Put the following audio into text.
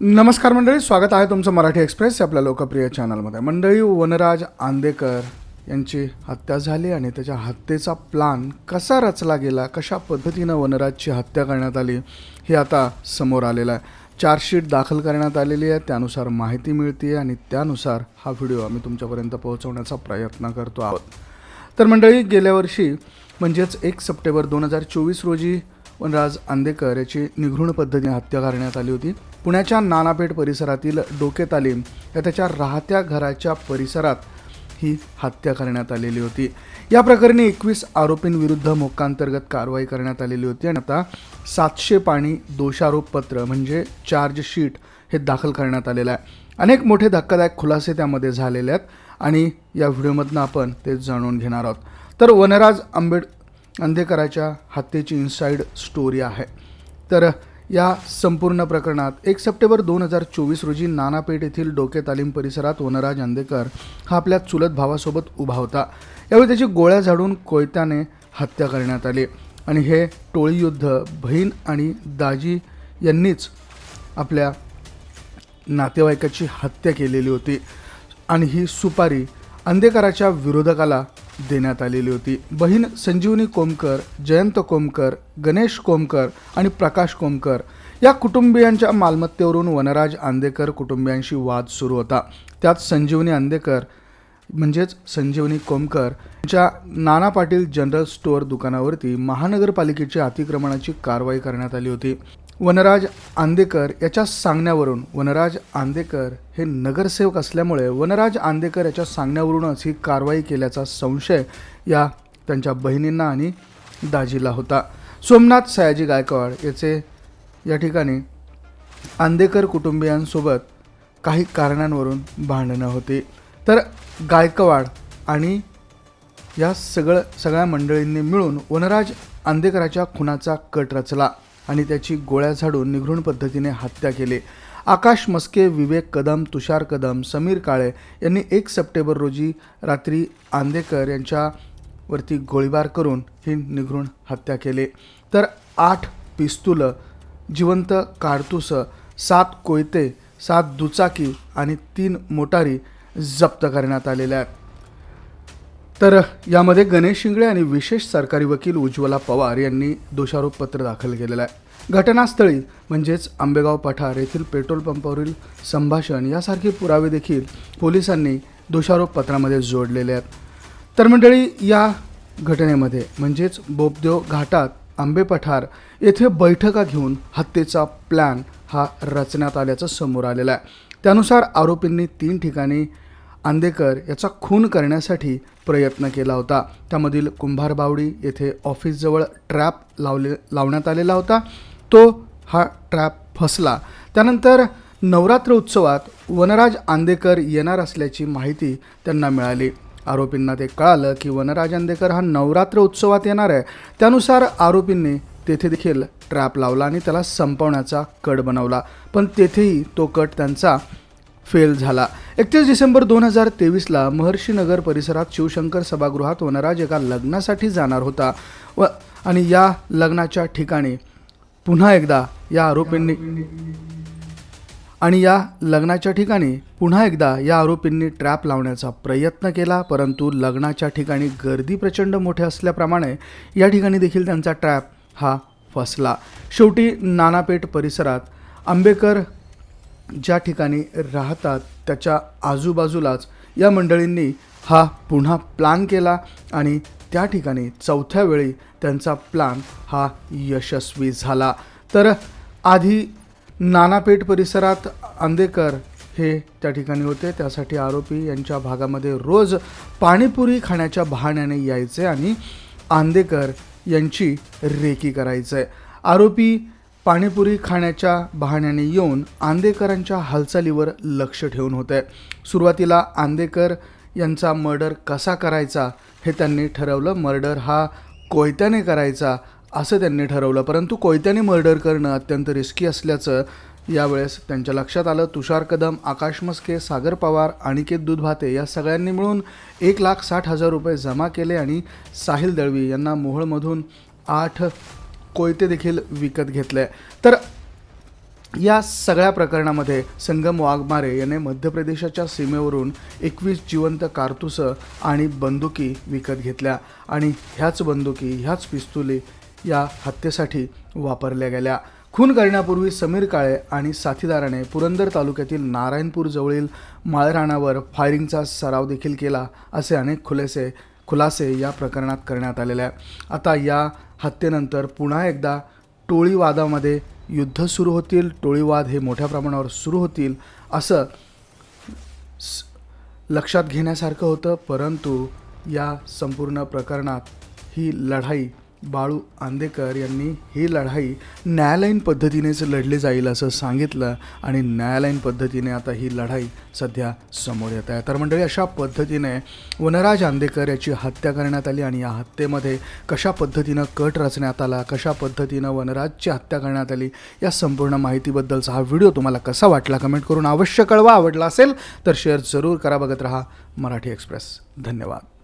नमस्कार मंडळी स्वागत आहे तुमचं मराठी एक्सप्रेस आपल्या लोकप्रिय चॅनलमध्ये. मंडळी वनराज आंदेकर यांची हत्या झाली आणि त्याच्या हत्येचा प्लान कसा रचला गेला? कशा पद्धतीनं वनराजची हत्या करण्यात आली? हे आता समोर आलेलं आहे. चार्जशीट दाखल करण्यात आलेली आहे त्यानुसार माहिती मिळते आणि त्यानुसार हा व्हिडिओ आम्ही तुमच्यापर्यंत पोहोचवण्याचा प्रयत्न करतो आहोत. तर मंडळी गेल्या वर्षी म्हणजेच एक सप्टेंबर दोन हजार चोवीस रोजी वनराज आंदेकर याची निघृण पद्धतीने हत्या करण्यात आली होती. पुण्याच्या नानापेठ परिसरातील डोके तालीम या त्याच्या राहत्या घराच्या परिसरात ही हत्या करण्यात आलेली होती. या प्रकरणी एकवीस आरोपींविरुद्ध मोक्कांतर्गत कारवाई करण्यात आलेली होती आणि आता सातशे पाणी दोषारोपपत्र म्हणजे चार्जशीट हे दाखल करण्यात आलेलं आहे. अनेक मोठे धक्कादायक खुलासे त्यामध्ये झालेले आहेत आणि या व्हिडिओमधनं आपण ते जाणून घेणार आहोत. तर वनराज आंबेड अंधेकराच्या हत्येची इन्साईड स्टोरी आहे. तर या संपूर्ण प्रकरणात एक सप्टेंबर दोन हजार चोवीस रोजी नानापेठ येथील डोके तालीम परिसरात वनराज अंधेकर हा आपल्या चुलत भावासोबत उभा होता. यावेळी त्याची गोळ्या झाडून कोयत्याने हत्या करण्यात आली. आणि हे टोळी युद्ध बहीण आणि दाजी यांनीच आपल्या नातेवाईकाची हत्या केलेली होती. आणि ही सुपारी अंधेकराच्या विरोधकाला देण्यात आलेली होती. बहीण संजीवनी कोमकर जयंत कोमकर गणेश कोमकर आणि प्रकाश कोमकर या कुटुंबियांच्या मालमत्तेवरून वनराज आंदेकर कुटुंबियांशी वाद सुरू होता. त्यात संजीवनी आंदेकर म्हणजेच संजीवनी कोमकर यांच्या नाना पाटील जनरल स्टोअर दुकानावरती महानगरपालिकेची अतिक्रमणाची कारवाई करण्यात आली होती. वनराज आंदेकर याच्या सांगण्यावरून वनराज आंदेकर हे नगरसेवक असल्यामुळे वनराज आंदेकर याच्या सांगण्यावरूनच ही कारवाई केल्याचा संशय या त्यांच्या बहिणींना आणि दाजीला होता. सोमनाथ सयाजी गायकवाड याचे या ठिकाणी आंदेकर कुटुंबियांसोबत काही कारणांवरून भांडणं होती. तर गायकवाड आणि या सगळं सगळ्या मंडळींनी मिळून वनराज आंदेकराच्या खुनाचा कट रचला. आणि त्याची गोळ्या झाडून निघृण पद्धतीने हत्या केली. आकाश मस्के विवेक कदम तुषार कदम समीर काळे यांनी एक सप्टेंबर रोजी रात्री आंदेकर यांच्यावरती गोळीबार करून ही निघृण हत्या केली. तर आठ पिस्तुलं जिवंत कारतूस सात कोयते सात दुचाकी आणि तीन मोटारी जप्त करण्यात आलेल्या आहेत. तर यामध्ये गणेश शिंगळे आणि विशेष सरकारी वकील उज्ज्वला पवार यांनी दोषारोपपत्र दाखल केलेलं आहे. घटनास्थळी म्हणजेच आंबेगाव पठार येथील पेट्रोल पंपावरील संभाषण यासारखे पुरावे देखील पोलिसांनी दोषारोपपत्रामध्ये जोडलेले आहेत. तर मंडळी या घटनेमध्ये म्हणजेच बोपदेव घाटात आंबे पठार येथे बैठका घेऊन हत्येचा प्लॅन हा रचण्यात आल्याचं समोर आलेलं आहे. त्यानुसार आरोपींनी तीन ठिकाणी आंदेकर याचा खून करण्यासाठी प्रयत्न केला होता. त्यामधील कुंभारबावडी येथे ऑफिसजवळ ट्रॅप लावले लावण्यात आलेला होता. तो हा ट्रॅप फसला. त्यानंतर नवरात्र उत्सवात वनराज आंदेकर येणार असल्याची माहिती त्यांना मिळाली. आरोपींना ते कळालं की वनराज आंदेकर हा नवरात्र उत्सवात येणार आहे. त्यानुसार आरोपींनी तेथे देखील ट्रॅप लावला आणि त्याला संपवण्याचा कट बनवला. पण तेथेही तो कट त्यांचा फेल झाला. एकतीस डिसेंबर दोन हजार तेवीसला महर्षीनगर परिसरात शिवशंकर सभागृहात वनराज एका लग्नासाठी जाणार होता. व आणि या लग्नाच्या ठिकाणी पुन्हा एकदा या आरोपींनी आणि या लग्नाच्या ठिकाणी पुन्हा एकदा या आरोपींनी ट्रॅप लावण्याचा प्रयत्न केला परंतु लग्नाच्या ठिकाणी गर्दी प्रचंड मोठे असल्याप्रमाणे या ठिकाणी देखील त्यांचा ट्रॅप हा फसला. शेवटी नानापेठ परिसरात आंबेकर ज्या ठिकाणी राहतात त्याच्या आजूबाजूलाच या मंडळींनी हा पुन्हा प्लान केला आणि त्या ठिकाणी चौथ्या वेळी त्यांचा प्लान हा यशस्वी झाला. तर आधी नानापेठ परिसरात आंदेकर हे त्या ठिकाणी होते. त्यासाठी आरोपी यांच्या भागामध्ये रोज पाणीपुरी खाण्याच्या बहाण्याने यायचे आणि आंदेकर यांची रेकी करायचे. आरोपी पाणीपुरी खाण्याच्या बहाण्याने येऊन आंदेकरांच्या हालचालीवर लक्ष ठेवून होते. सुरुवातीला आंदेकर यांचा मर्डर कसा करायचा हे त्यांनी ठरवलं. मर्डर हा कोयत्याने करायचा असं त्यांनी ठरवलं. परंतु कोयत्याने मर्डर करणं अत्यंत रिस्की असल्याचं यावेळेस त्यांच्या लक्षात आलं. तुषार कदम आकाश मस्के सागर पवार अनिकेत दुधभाते या सगळ्यांनी मिळून एक लाख साठ हजार रुपये जमा केले आणि साहिल दळवी यांना मोहोळमधून आठ कोयते देखील विकत घेतले तर या सगळ्या प्रकरणामध्ये संगम वाघमारे याने मध्य प्रदेशाच्या सीमेवरून एकवीस जिवंत कारतुसं आणि बंदुकी विकत घेतल्या आणि ह्याच बंदुकी ह्याच पिस्तुली या हत्येसाठी वापरल्या गेल्या. खून करण्यापूर्वी समीर काळे आणि साथीदाराने पुरंदर तालुक्यातील नारायणपूर जवळील माळराणावर फायरिंगचा सराव देखील केला असे अनेक खुलासे खुलासे या प्रकरणात करण्यात आलेले आहे आता या हत्येनंतर पुन्हा एकदा टोळीवादामध्ये युद्ध सुरू होतील टोळीवाद हे मोठ्या प्रमाणावर सुरू होतील असं स- लक्षात घेण्यासारखं होतं परंतु या संपूर्ण प्रकरणात ही लढाई बाळू आंदेकर यांनी ही लढाई न्यायालयीन पद्धतीनेच लढली जाईल असं सांगितलं आणि न्यायालयीन पद्धतीने आता ही लढाई सध्या समोर येत आहे. तर मंडळी अशा पद्धतीने वनराज आंदेकर याची हत्या करण्यात आली आणि या हत्येमध्ये कशा पद्धतीनं कट रचण्यात आला कशा पद्धतीनं वनराजची हत्या करण्यात आली या संपूर्ण माहितीबद्दलचा हा व्हिडिओ तुम्हाला कसा वाटला कमेंट करून अवश्य कळवा. आवडला असेल तर शेअर जरूर करा. बघत रहा मराठी एक्सप्रेस. धन्यवाद.